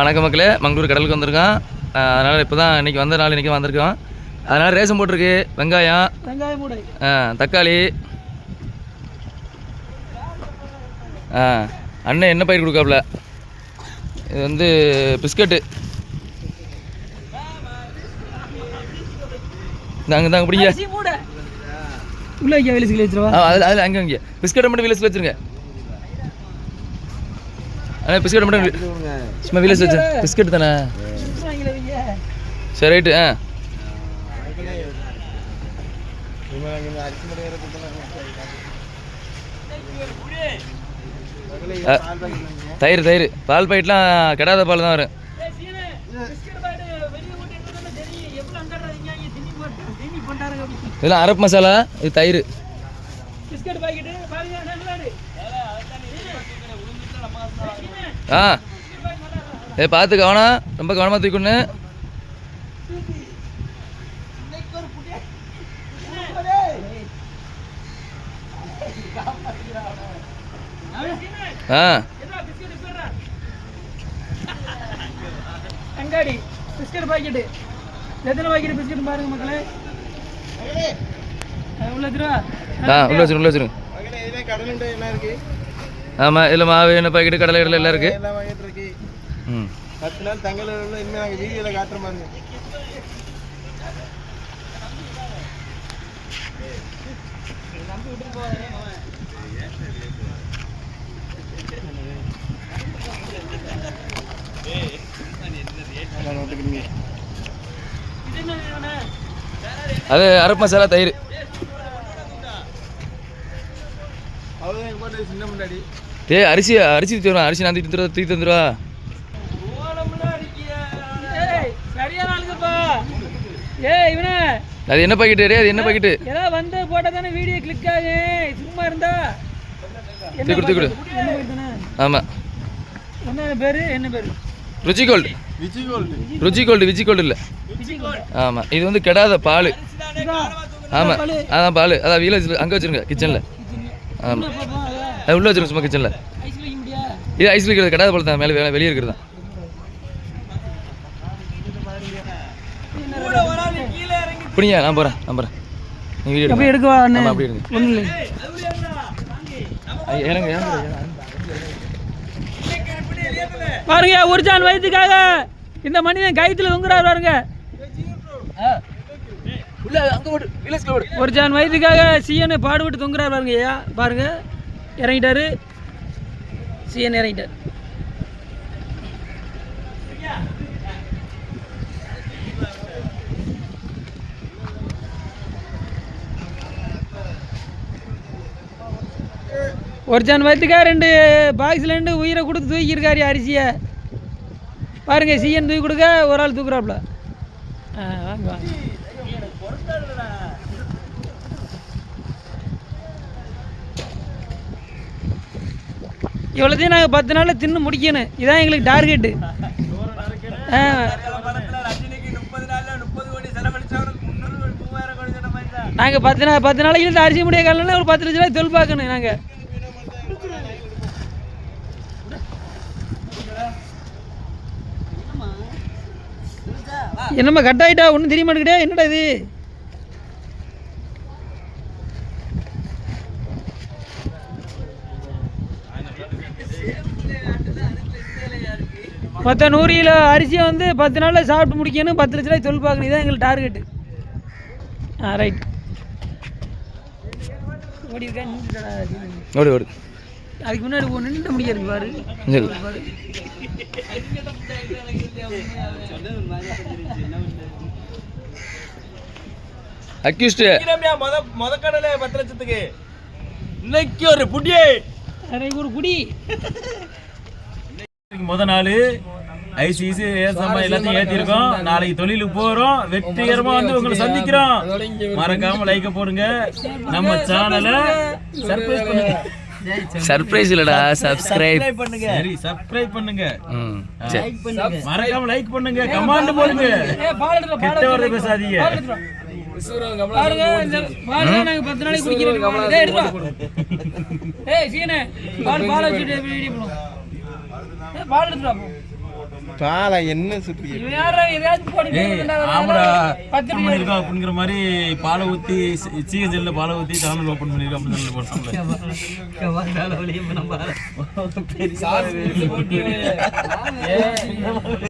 வணக்கம் மக்களே. மங்களூர் கடலுக்கு வந்திருக்கோம் அதனால் இப்போ தான் இன்றைக்கி வந்த நாள் இன்றைக்கி வந்திருக்கோம். அதனால் ரேஷன் போட்டிருக்கு. வெங்காயம். தக்காளி. ஆ அண்ணன் என்ன பயிர் கொடுக்காப்புல? இது வந்து பிஸ்கட்டு. நாங்கள் தாங்க பிடிங்க. அதில் அதில் அங்கே அங்கே பிஸ்கட்டை மட்டும் விலசில் வச்சுருங்க. அண்ணா பிஸ்கெட் மட்டும் சும்மா விலசி வச்சு பிஸ்கட் தானே? சரி ரைட்டு ஆ. ஆ, தயிர் தயிர். பால் பாக்கெட்லாம் கெடாத பால் தான் வரும். இதெல்லாம் அரப்பு மசாலா இது தயிர். பிஸ்கட் பாக்கெட்டு பாருங்க நல்லாடு ஆ. ஏ பார்த்து கவனம். ரொம்ப கவனமாக தூக்கணும் ஆ. அங்காடி பிஸ்கட் பாக்கெட்டு. எத்தனை பாக்கெட் பிஸ்கட் பாருங்க மக்களே. உள்ள ஆ உள்ள வச்சிருங்க உள்ள வச்சிருங்க ஆமாம் இதில் மாவு எண்ணெய் பாக்கெட்டு கடலை கடலை எல்லாம் இருக்குது எல்லாம் வாங்கிட்டு இருக்கு. ம். பத்து நாள் தங்கல இனிமே நாங்கள் வீடியோவில் காட்டுற மாதிரி என்ன? அது அரப்பு மசாலா தயிர். போட்டு சின்ன முன்னாடி. டே அரிசி அரிசி தூக்கி வருவா அரிசி நான் தூக்கி தந்துருவா. தூக்கி தந்துருவா அது என்ன பாக்கெட்டு டே அது என்ன பாக்கெட்டு? ஏதாவது வந்து போட்டா தானே வீடியோ கிளிக் ஆகும் சும்மா இருந்தா. என்ன தூக்கி கொடு, தூக்கி கொடு. பாக்கெட்? என்ன பாக்கெட் தானே? ஆமாம் என்ன பேரு? என்ன பேரு? Ruchi gold. Ruchi gold Viji gold இல்லை. ஆமாம் இது வந்து கெடாத பால். ஆமாம் அதான் பால். அதான் வீல அங்கே வச்சிருங்க கிச்சனில் ஆமாம் அது உள்ளே வச்சிருங்க சும்மா கிச்சனில் இது ஐஸ் இருக்கிறது கெடாத பால் தான் மேலே வெளியே- வெளியே இருக்கிறது தான். பிடிங்க நான் போகிறேன் நான் போகிறேன் நீ வீடியோ அப்படி எடுக்கவா அப்படி எடுங்க. ஏனுங்க பாருங்க ஒரு ஜான் வயிற்றுக்காக இந்த மனிதன் கயித்துல தொங்குறாரு பாருங்க. ஒரு ஜான் வயிற்றுக்காக சிஎன் பாடுபட்டு தொங்குறாரு பாருங்க ஐயா. பாருங்க. இறங்கிட்டாரு. சிஎன் இறங்கிட்டார். ஒரு ஜன் வயிற்றுக்காக ரெண்டு பாக்ஸில் ரெண்டு உயிரை கொடுத்து தூக்கியிருக்காரு அரிசியை பாருங்க சிஎன் தூக்கி கொடுக்க ஒரு ஆள் தூக்குறாப்புல ஆ வாங்க வாங்க. இவ்வளோத்தையும் நாங்கள் பத்து நாளில் தின்னு முடிக்கணும். இதான் எங்களுக்கு டார்கெட்டு நாங்கள் பத்து நாள் பத்து நாளைக்கு இந்த அரிசி முடிய காலம்னா ஒரு பத்து லட்ச ரூபாய் தொழில் பார்க்கணும் நாங்கள் என்னம்மா கட் ஆகிட்டா ஒன்றும் தெரிய மாட்டேங்கிட்டே என்னடா இது? மொத்த நூறு கிலோ அரிசியை வந்து பத்து நாளில் சாப்பிட்டு முடிக்கணும் பத்து லட்ச ரூபாய் தொழில் பார்க்கணும். இதான் எங்களுக்கு டார்கெட்டு ஆ ரைட் ஓடி இருக்கா ஓடு ஓடு. அதுக்கு முன்னாடி ஒன்று நின்று முடியாது பாரு. அக்யூஸ்டு முத முத கடலை பத்து லட்சத்துக்கு. இன்னைக்கு ஒரு புடியே அரை ஒரு குடி. முத நாள் ஐசிசி ஏசமா எல்லாத்தையும் ஏத்திருக்கோம். நாளைக்கு தொழிலுக்கு போறோம். வெற்றிகரமா வந்து உங்களை சந்திக்கிறோம். மறக்காம லைக்க போடுங்க. நம்ம சேனலை சர்ப்ரைஸ் பண்ணுங்க. சர்ப்ரைஸ் இல்லடா சப்ஸ்கிரைப் பண்ணுங்க. சரி சப்ஸ்கிரைப் பண்ணுங்க. ம் சரி. மறக்காம லைக் பண்ணுங்க. கமெண்ட் போடுங்க. கெட்ட எடுத்துடா. பேசாதீங்க. பாருங்க இந்த பால் நாங்க பத்து நாளைக்கு குடிக்கிறோம் டேய் எடுப்பா ஏய் சீனே பால் பால் வச்சுட்டு வீடியோ பண்ணுவோம் பால் எடுத்துடா போ பாலா என்ன சுத்தி ஆமாடா பத்து பண்ணிருக்கோம் அப்படிங்கிற மாதிரி பாலை ஊத்தி சீகன் ஜெல்ல பாலை ஊத்தி சேனல் ஓப்பன் பண்ணிருக்கோம் அப்படின்னு சொல்லி